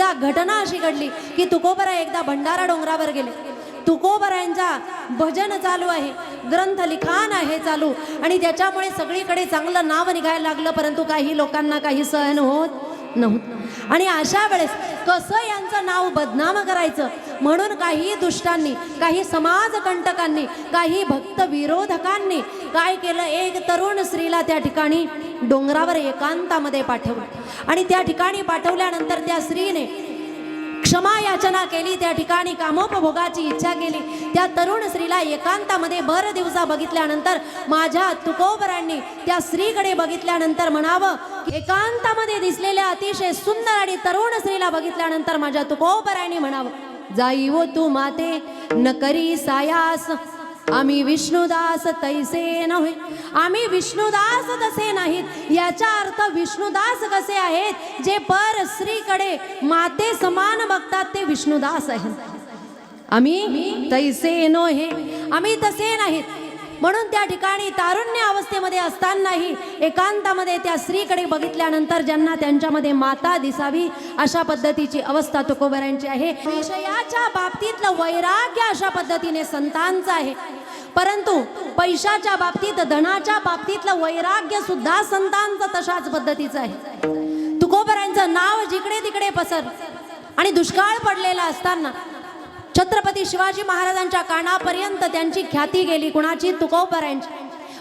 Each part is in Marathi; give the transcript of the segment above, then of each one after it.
एकदा घटना अशी घडली की तुकोबरा एकदा भंडारा डोंगरावर गेले. तुकोबरायांचा भजन चालू आहे. ग्रंथ लिखाण आहे चालू. आणि त्याच्यामुळे सगळीकडे चांगलं नाव निघायला लागलं परंतु काही लोकांना काही सहन होत नव्हतं. आणि अशा वेळेस कसं यांचं नाव बदनाम करायचं? म्हणून काही दुष्टांनी काही समाजकंटकांनी काही भक्त विरोधकांनी काय केलं? एक तरुण स्त्रीला त्या ठिकाणी डोंगरावर एकांतामध्ये पाठवलं. आणि त्या ठिकाणी पाठवल्यानंतर त्या स्त्रीने क्षमा याचना केली त्या ठिकाणी कामोपभोगाची इच्छा केली. त्या तरुण स्त्रीला एकांतामध्ये भर दिवसा बघितल्यानंतर माझ्या तुकोबरांनी त्या स्त्रीकडे बघितल्यानंतर म्हणावं एकांतामध्ये दिसलेल्या अतिशय सुंदर आणि तरुण स्त्रीला बघितल्यानंतर माझ्या तुकोबरांनी म्हणावं जाईव तू माते न करी सायास आम्ही विष्णुदास तैसे नव्हे. आम्ही विष्णुदास तसे नाहीत. याचा अर्थ विष्णुदास कसे आहेत? जे पर स्त्रीकडे माते समान बघतात ते विष्णुदास आहेत. आम्ही तैसे नोहे आम्ही तसे नाहीत. म्हणून त्या ठिकाणी तारुण्य अवस्थेमध्ये असतानाही एकांतामध्ये त्या स्त्रीकडे बघितल्यानंतर ज्यांना त्यांच्यामध्ये माता दिसावी अशा पद्धतीची अवस्था तुकोबरांची आहे. विषयाच्या बाबतीतलं वैराग्य अशा पद्धतीने संतांचं आहे. परंतु पैशाच्या बाबतीत धनाच्या बाबतीतलं वैराग्य सुद्धा संतांचं तशाच पद्धतीचं आहे. तुकोबऱ्यांचं नाव जिकडे तिकडे पसर आणि दुष्काळ पडलेला असताना छत्रपती शिवाजी महाराजांच्या कानापर्यंत त्यांची ख्याती गेली कुणाची? तुकोबरांची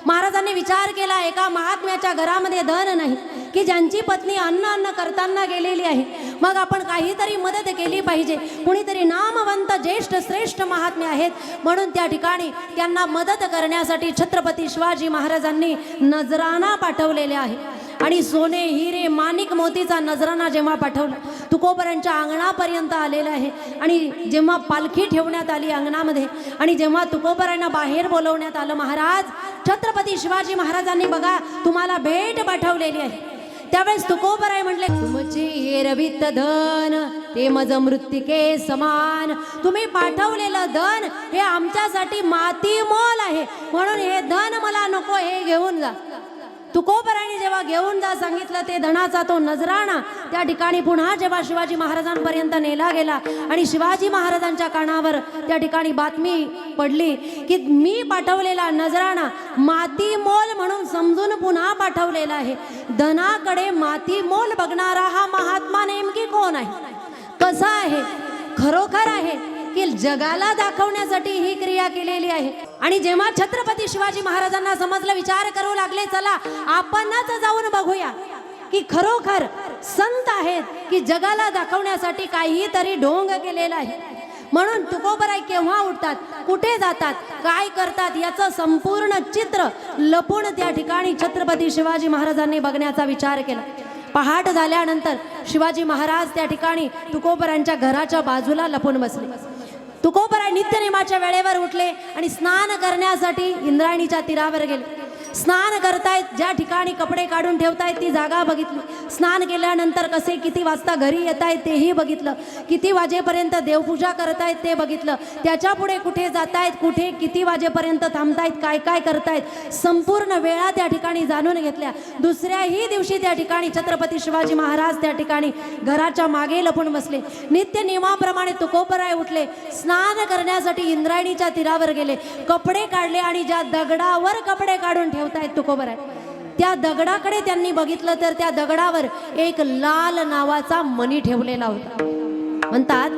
महाराजांनी विचार केला एका महात्म्याच्या घरामध्ये धन नाही की ज्यांची पत्नी अन्न अन्न करताना गेलेली आहे. मग आपण काहीतरी मदत केली पाहिजे. कुणीतरी नामवंत ज्येष्ठ श्रेष्ठ महात्मे आहेत. म्हणून त्या ठिकाणी त्यांना मदत करण्यासाठी छत्रपती शिवाजी महाराजांनी नजराना पाठवलेले आहे आणि सोने हिरे माणिक मोतीचा नजराना जेव्हा पाठवला तुकोबरांच्या अंगणापर्यंत आलेला आहे. आणि जेव्हा पालखी ठेवण्यात आली अंगणामध्ये आणि जेव्हा तुकोबरांना बाहेर बोलवण्यात आलं महाराज छत्रपती शिवाजी महाराजांनी बघा तुम्हाला भेट पाठवलेली आहे. त्यावेळेस तुकोबराय म्हटले तुमचे रवित धन ते मज मृत्तिके समान. तुम्ही पाठवलेलं धन हे आमच्यासाठी माती मोल आहे. म्हणून हे धन मला नको हे घेऊन जा. तुकोबराने जेव्हा घेऊन जा सांगितलं ते धनाचा तो नजराणा. त्या ठिकाणी पुन्हा जेव्हा शिवाजी महाराजांपर्यंत नेला गेला आणि शिवाजी महाराजांच्या कानावर त्या ठिकाणी बातमी पडली की मी पाठवलेला नजराणा माती मोल म्हणून समजून पुन्हा पाठवलेला आहे. धनाकडे माती मोल बघणारा हा महात्मा नेमकी कोण आहे? कसा आहे? खरोखर आहे की जगाला दाखवण्यासाठी ही क्रिया केलेली आहे? आणि जेव्हा छत्रपती शिवाजी महाराजांना समजलं विचार करू लागले चला आपणच जाऊन बघूया की खरोखर संत आहेत की जगाला दाखवण्यासाठी काहीतरी ढोंग केलेला आहे. म्हणून तुकोबराय केव्हा उठतात कुठे जातात काय करतात याचं संपूर्ण चित्र लपून त्या ठिकाणी छत्रपती शिवाजी महाराजांनी बघण्याचा विचार केला. पहाट झाल्यानंतर शिवाजी महाराज त्या ठिकाणी तुकोबरांच्या घराच्या बाजूला लपून बसले. तुकोबराय नित्यनेमाच्या वेळेवर उठले आणि स्नान करण्यासाठी इंद्रायणीच्या तीरावर गेले. स्नान करतायत ज्या ठिकाणी कपडे काढून ठेवतायत ती जागा बघितली. स्नान केल्यानंतर कसे किती वाजता घरी येत आहेत तेही बघितलं. किती वाजेपर्यंत देवपूजा करतायत ते बघितलं. त्याच्या पुढे कुठे जातायत कुठे किती वाजेपर्यंत थांबतायत काय काय करतायत संपूर्ण वेळा त्या ठिकाणी जाणून घेतल्या. दुसऱ्याही दिवशी त्या ठिकाणी छत्रपती शिवाजी महाराज त्या ठिकाणी घराच्या मागे लपून बसले. नित्य नियमाप्रमाणे तुकोपराय उठले. स्नान करण्यासाठी इंद्रायणीच्या तीरावर गेले. कपडे काढले आणि ज्या दगडावर कपडे काढून ठेवतायत तुकोबराय त्या दगडाकडे त्यांनी बघितलं तर त्या दगडावर एक लाल नावाचा मणी ठेवलेला होता. म्हणतात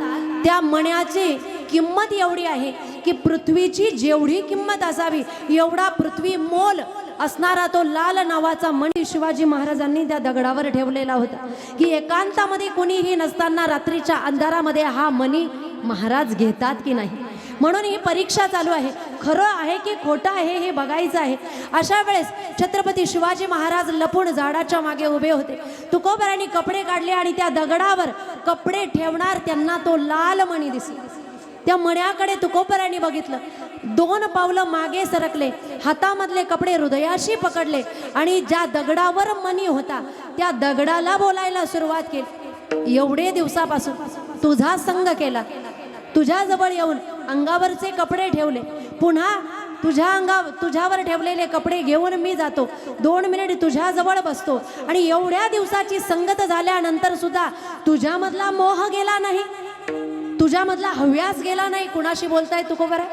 त्या मण्याची किंमत एवढी आहे की पृथ्वीची जेवढी किंमत असावी एवढा पृथ्वी मोल असणारा तो लाल नावाचा मणी शिवाजी महाराजांनी त्या दगडावर ठेवलेला होता. की एकांतामध्ये कुणीही नसताना रात्रीच्या अंधारामध्ये हा मणी महाराज घेतात की नाही? म्हणून ही परीक्षा चालू आहे. खरं आहे की खोटं आहे हे बघायचं आहे. अशा वेळेस छत्रपती शिवाजी महाराज लपून झाडाच्या मागे उभे होते. तुकोबरांनी कपडे काढले आणि त्या दगडावर कपडे ठेवणार त्यांना तो लाल मणी दिसला. त्या मण्याकडे तुकोबरांनी बघितलं. दोन पावलं मागे सरकले. हातामधले कपडे हृदयाशी पकडले आणि ज्या दगडावर मणी होता त्या दगडाला बोलायला सुरुवात केली. एवढे दिवसापासून तुझा संग केला. तुझ्याजवळ येऊन अंगावरचे कपडे ठेवले. पुन्हा तुझ्या अंगा तुझ्यावर ठेवलेले कपडे घेऊन मी जातो. दोन मिनिट तुझ्याजवळ बसतो. आणि एवढ्या दिवसाची संगत झाल्यानंतर सुद्धा तुझ्यामधला मोह गेला नाही. तुझ्यामधला हव्यास गेला नाही. कुणाशी बोलताय तू बरं?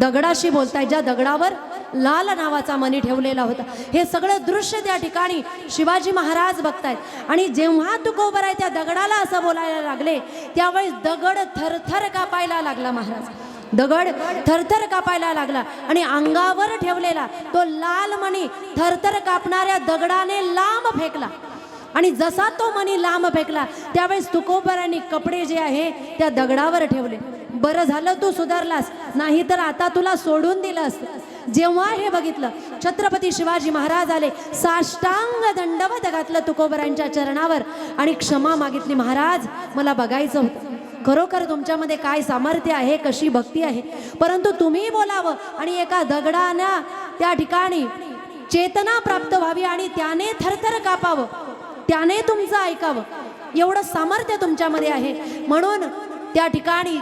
दगडाशी बोलताय ज्या दगडावर लाल नावाचा मनी ठेवलेला होता. हे सगळं दृश्य त्या ठिकाणी शिवाजी महाराज बघतायत. आणि जेव्हा तुकोबर आहे त्या दगडाला असं बोलायला लागले त्यावेळेस दगड थरथर कापायला लागला महाराज. दगड थरथर कापायला लागला आणि अंगावर ठेवलेला तो लाल मणी थरथर कापणाऱ्या दगडाने लांब फेकला. आणि जसा तो मणी लांब फेकला त्यावेळेस तुकोबरांनी कपडे जे आहे त्या दगडावर ठेवले. बरं झालं तू सुधारलास नाही तर आता तुला सोडून दिलं असतं जेव्हा हे बघितलं छत्रपती शिवाजी महाराज आले साष्टांग दंडवत घातलं तुकोबरांच्या चरणावर आणि क्षमा मागितली महाराज मला बघायचं होतं. खरोखर तुमच्यामध्ये काय सामर्थ्य आहे कशी भक्ती आहे? परंतु तुम्ही बोलावं आणि एका दगडानं त्या ठिकाणी चेतना प्राप्त व्हावी आणि त्याने थरथर कापावं त्याने तुमचं ऐकावं. एवढं सामर्थ्य तुमच्यामध्ये आहे. म्हणून त्या ठिकाणी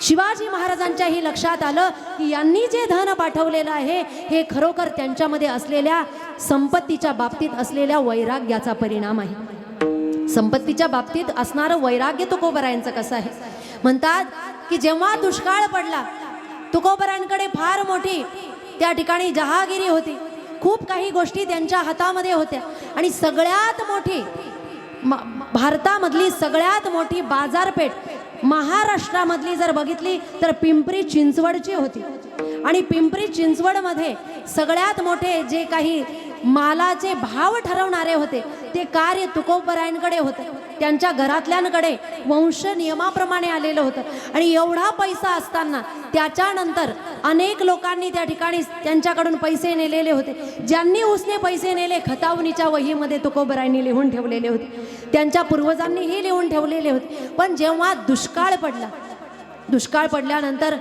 शिवाजी महाराजांच्याही लक्षात आलं की यांनी जे धन पाठवलेलं आहे हे खरोखर त्यांच्यामध्ये असलेल्या संपत्तीच्या बाबतीत असलेल्या वैराग्याचा परिणाम आहे. संपत्तीच्या बाबतीत असणारं वैराग्य तुकोबरायांचं कसं आहे? म्हणतात की जेव्हा दुष्काळ पडला तुकोबरायांकडे फार मोठी त्या ठिकाणी जहागिरी होती. खूप काही गोष्टी त्यांच्या हातामध्ये होत्या. आणि सगळ्यात मोठी म- भारतामधली सगळ्यात मोठी बाजारपेठ महाराष्ट्रामधली जर बघितली तर पिंपरी चिंचवडची होती. आणि पिंपरी चिंचवडमध्ये सगळ्यात मोठे जे काही मालाचे भाव ठरवणारे होते. ते कार्य तुकोबरायांकडे होते. त्यांच्या घरातल्यांकडे वंश नियमाप्रमाणे आलेलं होतं. आणि एवढा पैसा असताना त्याच्यानंतर अनेक लोकांनी त्या ठिकाणी त्यांच्याकडून पैसे नेलेले होते. ज्यांनी उसने पैसे नेले खतावणीच्या वहीमध्ये तुकोबरायांनी लिहून ठेवलेले होते. त्यांच्या पूर्वजांनीही लिहून ठेवलेले होते. पण जेव्हा दुष्काळ पडला दुष्काळ पडल्यानंतर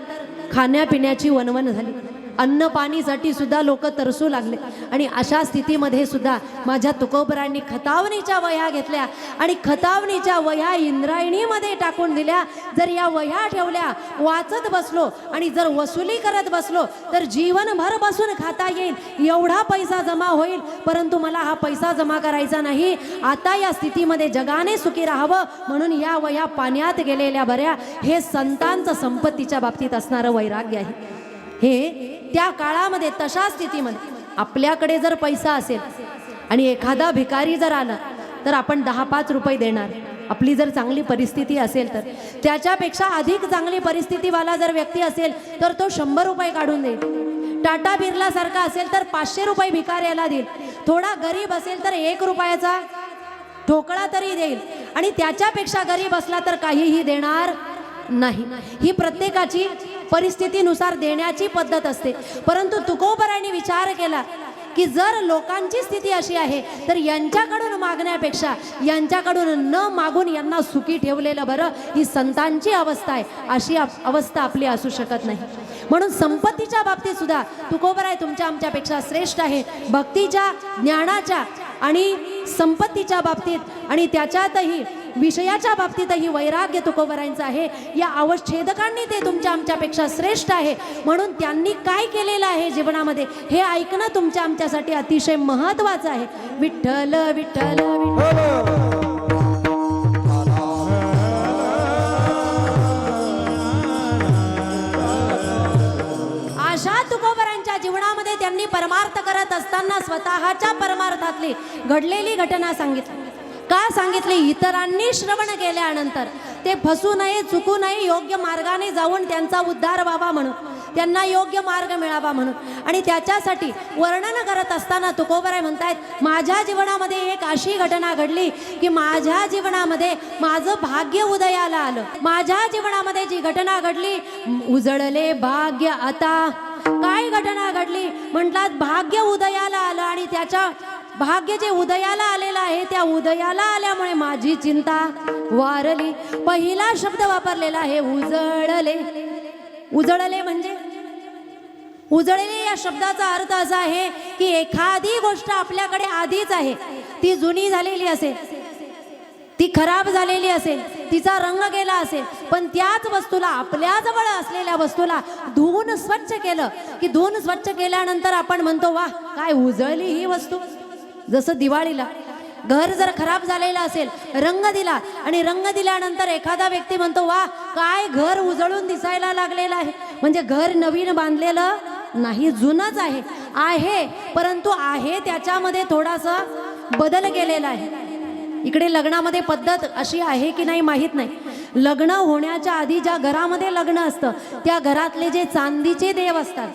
खाण्यापिण्याची वणवण झाली. अन्न पाणीसाठी सुद्धा लोक तरसू लागले. आणि अशा स्थितीमध्ये सुद्धा माझ्या तुकोबरांनी खतावणीच्या वह्या घेतल्या आणि खतावणीच्या वह्या इंद्रायणीमध्ये टाकून दिल्या. जर या वह्या ठेवल्या वाचत बसलो आणि जर वसुली करत बसलो तर जीवनभर बसून खाता येईल. एवढा पैसा जमा होईल. परंतु मला हा पैसा जमा करायचा नाही. आता या स्थितीमध्ये जगाने सुखी राहावं म्हणून या वह्या पाण्यात गेलेल्या बऱ्या. हे संतांचं संपत्तीच्या बाबतीत असणारं वैराग्य आहे. हे त्या काळामध्ये तशा स्थितीमध्ये आपल्याकडे जर पैसा असेल आणि एखादा भिकारी जर आला तर आपण दहा पाच रुपये देणार. आपली जर चांगली परिस्थिती असेल तर. त्याच्यापेक्षा अधिक चांगली परिस्थितीवाला जर व्यक्ती असेल तर तो शंभर रुपये काढून देईल. टाटा बिर्ला सारखा असेल तर पाचशे रुपये भिकाऱ्याला देईल. थोडा गरीब असेल तर एक रुपयाचा ठोकळा तरी देईल. आणि त्याच्यापेक्षा गरीब असला तर काहीही देणार नाही. ही प्रत्येकाची परिस्थितीनुसार देण्याची पद्धत असते. परंतु तुकोबरांनी विचार केला की जर लोकांची स्थिती अशी आहे तर यांच्याकडून मागण्यापेक्षा यांच्याकडून न मागून यांना सुखी ठेवलेलं बरं ही संतांची अवस्था आहे. अशी अवस्था आपली असू शकत नाही. म्हणून संपत्तीच्या बाबतीत सुद्धा तुकोबर आहे तुमच्या आमच्यापेक्षा श्रेष्ठ आहे. भक्तीच्या ज्ञानाच्या आणि संपत्तीच्या बाबतीत आणि त्याच्यातही विषयाच्या बाबतीतही वैराग्य तुकोबरांचं आहे. या अवच्छेदकांनी ते तुमच्या आमच्यापेक्षा श्रेष्ठ आहे. म्हणून त्यांनी काय केलेलं आहे जीवनामध्ये हे ऐकणं तुमच्या आमच्यासाठी अतिशय महत्वाचं आहे. विठ्ठल विठ्ठल विठ्ठल. तुकोबरांच्या जीवनामध्ये त्यांनी परमार्थ करत असताना स्वतःच्या परमार्थातली घडलेली घटना सांगितली. का सांगितली? इतरांनी श्रवण केल्यानंतर. ते फसू नये चुकू नये योग्य मार्गाने जाऊन त्यांचा उद्धार व्हावा म्हणून. त्यांना योग्य मार्ग मिळावा म्हणून. आणि त्याच्यासाठी वर्णन करत असताना तुकोबराय म्हणतायत माझ्या जीवनामध्ये एक अशी घटना घडली की माझ्या जीवनामध्ये माझं भाग्य उदयाला आलं. माझ्या जीवनामध्ये जी घटना घडली उजळले भाग्य आता. काय घटना घडली? म्हटलात भाग्य उदयाला आलं आणि त्याच्या भाग्य जे उदयाला आलेलं आहे त्या उदयाला आल्यामुळे माझी चिंता वारली. पहिला शब्द वापरलेला आहे उजळले. उजळले म्हणजे? उजळले या शब्दाचा अर्थ असा आहे की एखादी गोष्ट आपल्याकडे आधीच आहे. ती जुनी झालेली असेल ती खराब झालेली असेल तिचा रंग गेला असेल पण त्याच वस्तूला आपल्याजवळ असलेल्या वस्तूला धुवून स्वच्छ केलं. की धुवून स्वच्छ केल्यानंतर आपण म्हणतो वा काय उजळली ही वस्तू. जसं दिवाळीला घर जर खराब झालेलं असेल रंग दिला आणि रंग दिल्यानंतर एखादा व्यक्ती म्हणतो वा काय घर उजळून दिसायला लागलेलं आहे. म्हणजे घर नवीन बांधलेलं नाही जुनंच आहे. आहे परंतु आहे त्याच्यामध्ये थोडासा बदल केलेला आहे. इकडे लग्नामध्ये पद्धत अशी आहे की नाही माहीत नाही. लग्न होण्याच्या आधी ज्या घरामध्ये लग्न असतं त्या घरातले जे चांदीचे देव असतात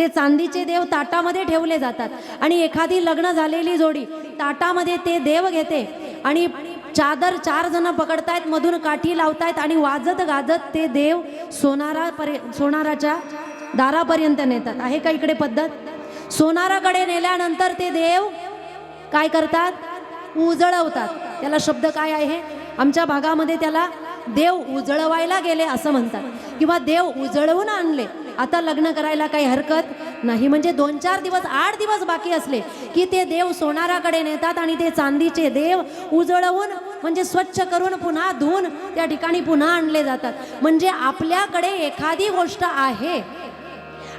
ते चांदीचे देव ताटामध्ये ठेवले जातात. आणि एखादी लग्न झालेली जोडी ताटामध्ये ते देव घेते. आणि चादर चार जण पकडतायत मधून काठी लावतायत आणि वाजत गाजत ते देव सोनारापर्य सोनाराच्या दारापर्यंत नेतात. आहे का इकडे पद्धत? सोनाराकडे नेल्यानंतर ते देव काय करतात? उजळवतात. त्याला शब्द काय आहे? आमच्या भागामध्ये त्याला देव उजळवायला गेले असं म्हणतात. किंवा देव उजळवून आणले. आता लग्न करायला काही हरकत नाही. म्हणजे दोन चार दिवस आठ दिवस बाकी असले की ते देव सोनाराकडे नेतात आणि ते चांदीचे देव उजळवून म्हणजे स्वच्छ करून पुन्हा धुवून त्या ठिकाणी पुन्हा आणले जातात. म्हणजे आपल्याकडे एखादी गोष्ट आहे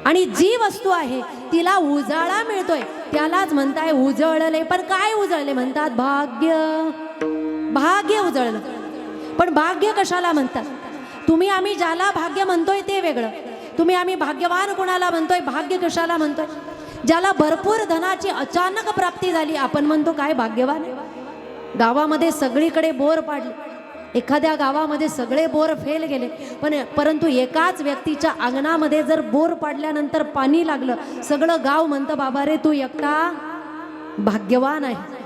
आणि जी वस्तू आहे तिला उजाळा मिळतोय. त्यालाच म्हणताय उजळले. पण काय उजळले म्हणतात? भाग्य. भाग्य उजळलं. पण भाग्य कशाला म्हणतात? तुम्ही आम्ही ज्याला भाग्य म्हणतोय ते वेगळं. तुम्ही आम्ही भाग्यवान कुणाला म्हणतोय? भाग्य कशाला म्हणतोय. ज्याला भरपूर धनाची अचानक प्राप्ती झाली आपण म्हणतो काय भाग्यवान गावामध्ये सगळीकडे बोर पाडले. एखाद्या गावामध्ये सगळे बोर फेल गेले. पण परंतु एकाच व्यक्तीच्या अंगणामध्ये जर बोर पाडल्यानंतर पाणी लागलं सगळं गाव म्हणतं बाबा रे तू एकटा भाग्यवान आहे.